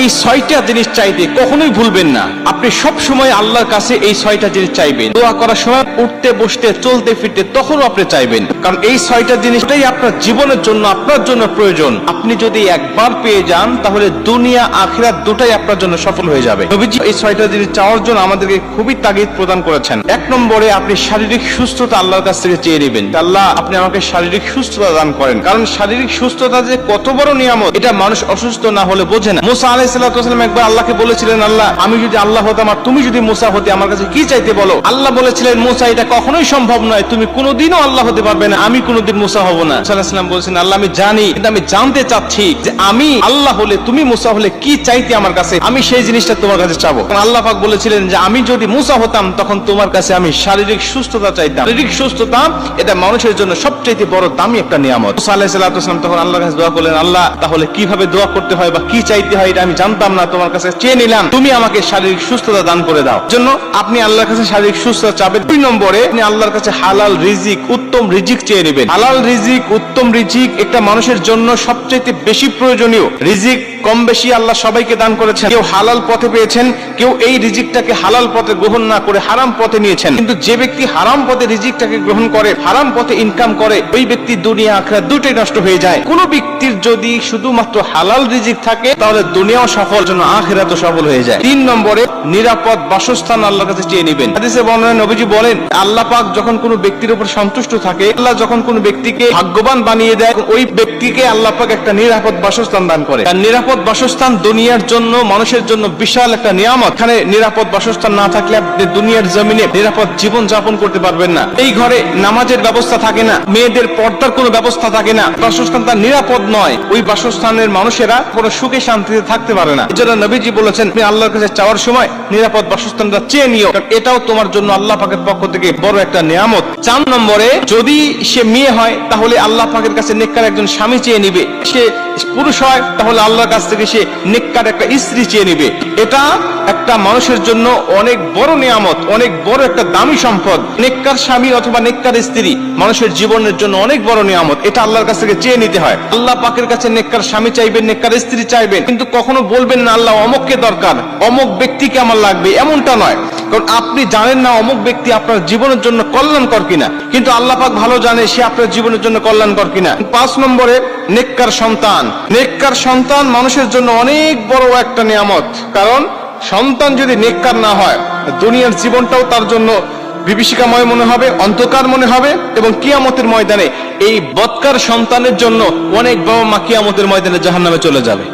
এই ছয়টা জিনিস চাইতে কখনোই ভুলবেন না। আপনি সব সময় আল্লাহর কাছে এই ছয়টা জিনিস চাইবেন। দোয়া করার সময় উঠতে, বসতে, চলতে, ফিরতে তখনও আপনি চাইবেন। কারণ এই ছয়টা জিনিসটাই আপনার জীবনের জন্য, আপনার জন্য প্রয়োজন। আপনি যদি একবার পেয়ে যান, তাহলে দুনিয়া, আখিরাত দুটাই আপনার জন্য সফল হয়ে যাবে। নবীজি এই ছয়টা জিনিস চাওয়ার জন্য আমাদেরকে খুবই তাগিদ প্রদান করেছেন। এক নম্বরে আপনি শারীরিক সুস্থতা আল্লাহর কাছ থেকে চেয়ে নেবেন। আল্লাহ, আপনি আমাকে শারীরিক সুস্থতা দান করেন। কারণ শারীরিক সুস্থতা যে কত বড় নিয়ামত, এটা মানুষ অসুস্থ না হলে বোঝে না। মুসা আলাইসাল্লাম একবার আল্লাহকে বলেছিলেন, আল্লাহ, আমি যদি আল্লাহ হতাম আর তুমি যদি হতে, আমার কাছে কি চাইতে বলো? আল্লাহ বলেছিলেন এটা কখনোই সম্ভব নয়। তুমি কোনোদিনও আল্লাহ হতে পারবে না। আমি কোনোদিন হব না। সাল্লাহাম আল্লাহ, আমি জানি, কিন্তু আমি জানতে চাচ্ছি যে আমি আল্লাহ হলে, তুমি হলে কি চাইতে আমার কাছে? আমি সেই জিনিসটা তোমার কাছে চাবো। আল্লাহ পাক বলেছিলেন যে, আমি যদি মুসা হতাম, তখন তোমার কাছে আমি শারীরিক সুস্থতা চাইতাম। শারীরিক সুস্থতা, এটা মানুষের জন্য সবচেয়ে বড় দামি একটা নিয়ামত। মুসা আলাহ তখন আল্লাহর কাছে দোয়া করলেন, আল্লাহ, তাহলে কীভাবে দোয়া করতে হয় বা কি চাইতে হয়, এটা আমি জানতাম না তোমার কাছে, চেয়ে নিলাম, তুমি আমাকে শারীরিক সুস্থতা দান করে দাও। জন্য আপনি আল্লাহর কাছে শারীরিক সুস্থতা চাবেন। দুই নম্বরে, আপনি আল্লাহর কাছে হালাল রিজিক, উত্তম রিজিক চেয়ে নেবেন। হালাল রিজিক, উত্তম রিজিক একটা মানুষের জন্য সবচেয়ে বেশি প্রয়োজনীয়। রিজিক কম বেশি আল্লাহ সবাইকে দান করেছেন। কেউ হালাল পথে পেয়েছেন, কেউ এই রিজিকটাকে হালাল পথে গ্রহণ না করে হারাম পথে নিয়েছেন। কিন্তু যে ব্যক্তি হারাম পথে রিজিকটাকে গ্রহণ করে, হারাম পথে ইনকাম করে, ওই ব্যক্তি দুনিয়া আখড়া দুটোই নষ্ট হয়ে যায়। কোন ব্যক্তির যদি শুধুমাত্র হালাল রিজিক থাকে, তাহলে দুনিয়াও সফল জন্য আখেরাতও সফল হয়ে যায়। তিন নম্বরে, নিরাপদ বাসস্থান আল্লাহর কাছে চেয়ে নেবেন। হাদিসে বর্ণনা নবীজি বলেন, আল্লাহ পাক যখন কোনো ব্যক্তির উপর সন্তুষ্ট থাকে, আল্লাহ যখন কোনো ব্যক্তিকে ভাগ্যবান বানিয়ে দেয়, ওই ব্যক্তিকে আল্লাহ পাক একটা নিরাপদ বাসস্থান দান করে। আর নিরাপদ বাসস্থান দুনিয়ার জন্য, মানুষের জন্য বিশাল একটা নিয়ামত। এখানে নিরাপদ বাসস্থান না থাকলে আপনি দুনিয়ার জমিনে নিরাপদ জীবন যাপন করতে পারবেন না। এই ঘরে নামাজের ব্যবস্থা থাকে না, মেয়েদের পর্দার কোনো ব্যবস্থা থাকে না। বাসস্থান তার নিরাপদ নয়। ওই বাসস্থানের মানুষেরা কোনো সুখে শান্তিতে থাকতে পারে না। এজন্য নবীজি বলেছেন, তুমি আল্লাহর কাছে চাওয়ার সময় নিরাপদ বাসস্থানটা চেয়ে নিও এটাও তোমার জন্য আল্লাহ পাকের পক্ষ থেকে বড় একটা নিয়ামত। চার নম্বরে, যদি সে মেয়ে হয়, তাহলে আল্লাহ পাকের কাছে নেককার একজন স্বামী চেয়ে নিবে। সে পুরুষ হয় তাহলে আল্লাহর কাছ থেকে সে নেককার একটা স্ত্রী চেয়ে নিবে। এটা একটা মানুষের জন্য অনেক বড় নিয়ামত, অনেক বড় একটা দামি সম্পদ। নেককার স্বামী অথবা নেককার স্ত্রী মানুষের জীবনের জন্য অনেক বড় নিয়ামত, এটা আল্লাহর কাছ থেকে চেয়ে নিতে হয়। আল্লাহ পাকের কাছে নেককার স্বামী চাইবেন নেককার স্ত্রী চাইবেন, কিন্তু কখনো বলবেন না, আল্লাহ অমককে দরকার, অমক ব্যক্তিকে আমার লাগবে। এমনটা নয়। কারণ আপনি জানেন না অমুক ব্যক্তি আপনার জীবনের জন্য কল্যাণকর কিনা। কিন্তু আল্লাহ পাক ভালো জানে সে আপনার জীবনের জন্য কল্যাণকর কিনা। পাঁচ নম্বরে, নেককার সন্তান। নেককার সন্তান মানুষের জন্য অনেক বড় একটা নিয়ামত। কারণ সন্তান যদি নেককার না হয়, দুনিয়ার জীবনটাও তার জন্য বিভীষিকাময় মনে হবে, অন্ধকার মনে হবে এবং কিয়ামতের ময়দানে এই বৎকার সন্তানের জন্য অনেক বাবা মা কিয়ামতের ময়দানে জাহান্নামে চলে যাবে।